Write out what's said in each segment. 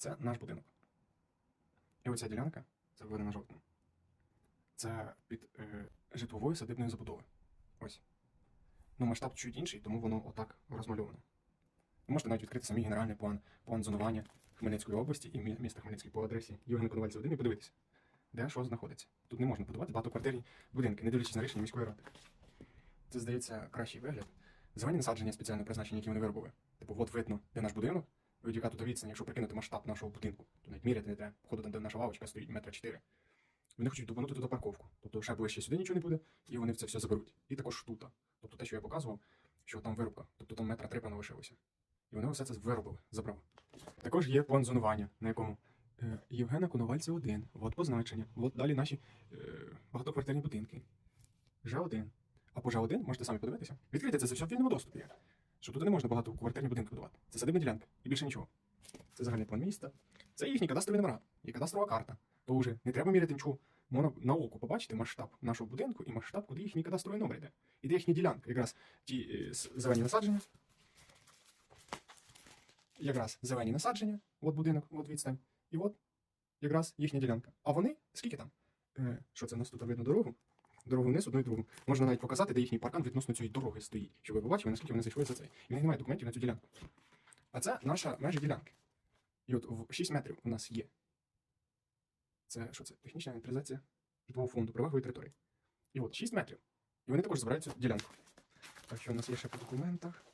Це наш будинок. І оця ділянка, це введена жовтим. Це під е, житловою садибною забудовою. Ось. Ну, масштаб чуть інший, тому воно отак розмальовано. Ви можете навіть відкрити самі генеральний план, план зонування Хмельницької області і міста Хмельницький по адресі Євгена Коновальця 1 і подивитися, де що знаходиться. Тут не можна будувати багатоквартирні будинки, не дивлячись на рішення міської ради. Це здається кращий вигляд. Зелені насадження спеціально призначені, які вони виробили. Типу, от видно, де наш будинок, яка тут відстань, якщо прикинути масштаб нашого будинку, то навіть міряти не треба. Походу, там, де наша лавочка стоїть метра чотири. Вони хочуть добанути туди парковку. Тобто ще ближче сюди нічого не буде, і вони це все заберуть. І також тут. Тобто те, що я показував, що там вирубка. Тобто там метра три певно лишилося. І вони все це виробили, забрали. Також є план зонування, на якому е, Євгена Коновальця 1, от позначення, от далі наші е, багатоквартирні будинки. Ж1. А по Ж1 можете самі подивитися. Відкрийте це все в вільному доступі. Що тут не можна багатоквартирні будинки будувати. Це садибна ділянка. І більше нічого. Це загальний план міста. Це їхні кадастрові номера, є кадастрова карта. То вже не треба міряти нічого. Можна на око побачити масштаб нашого будинку і масштаб, куди їхній кадастровий номер йде. І де їхні ділянки. Якраз ті е, зелені насадження. Якраз зелені насадження, от будинок, от відстань. І от якраз їхня ділянка. А вони скільки там? Е, що це нас тут видно дорогу? Дорогу вниз, одну і другу. Можна навіть показати, де їхній паркан відносно цієї дороги стоїть, щоб ви побачили, наскільки вони зайшли за цей. І в них немає документів на цю ділянку. А це наша межа ділянки. І от в 6 метрів у нас є. Це що це? Технічна інвентаризація житлового фонду прилеглої території. І от 6 метрів. І вони також збирають цю ділянку. Так що у нас є ще по документах.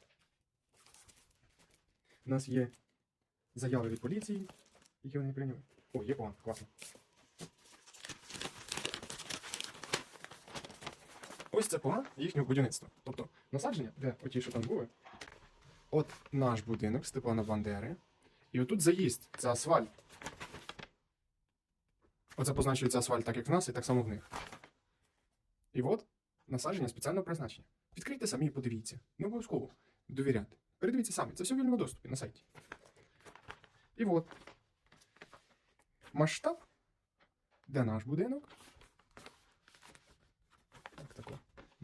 У нас є заяви від поліції, які вони прийняли. О, є план, класно. Ось це план їхнього будівництва. Тобто насадження, де оті, що там були. От наш будинок Степана Бандери. І отут заїзд, це асфальт. Оце позначується асфальт так, як в нас, і так само в них. І от насадження спеціального призначення. Відкрийте самі і подивіться. Не обов'язково довіряти. Передивіться самі, це все в вільному доступі на сайті. І от. Масштаб, де наш будинок.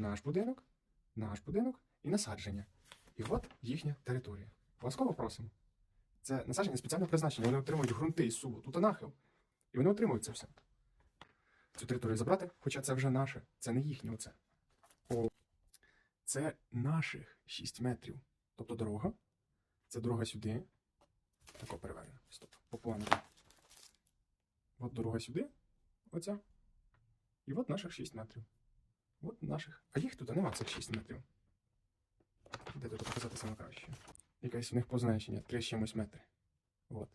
Наш будинок, наш будинок і насадження. І от їхня територія. Ласкаво просимо. Це насадження спеціального призначення. Вони отримують ґрунти із суву, тут нахил. І вони отримують це все. Цю територію забрати, хоча це вже наше, це не їхнє оце. О. Це наших 6 метрів. Тобто дорога. Це дорога сюди. Тако перевернемо. Стоп. По плану. От дорога сюди. Оця. І от наших 6 метрів. От наших. А їх тут нема цих 6 метрів. Де тут показати саме краще? Якесь в них позначення 3 чимось метри. От.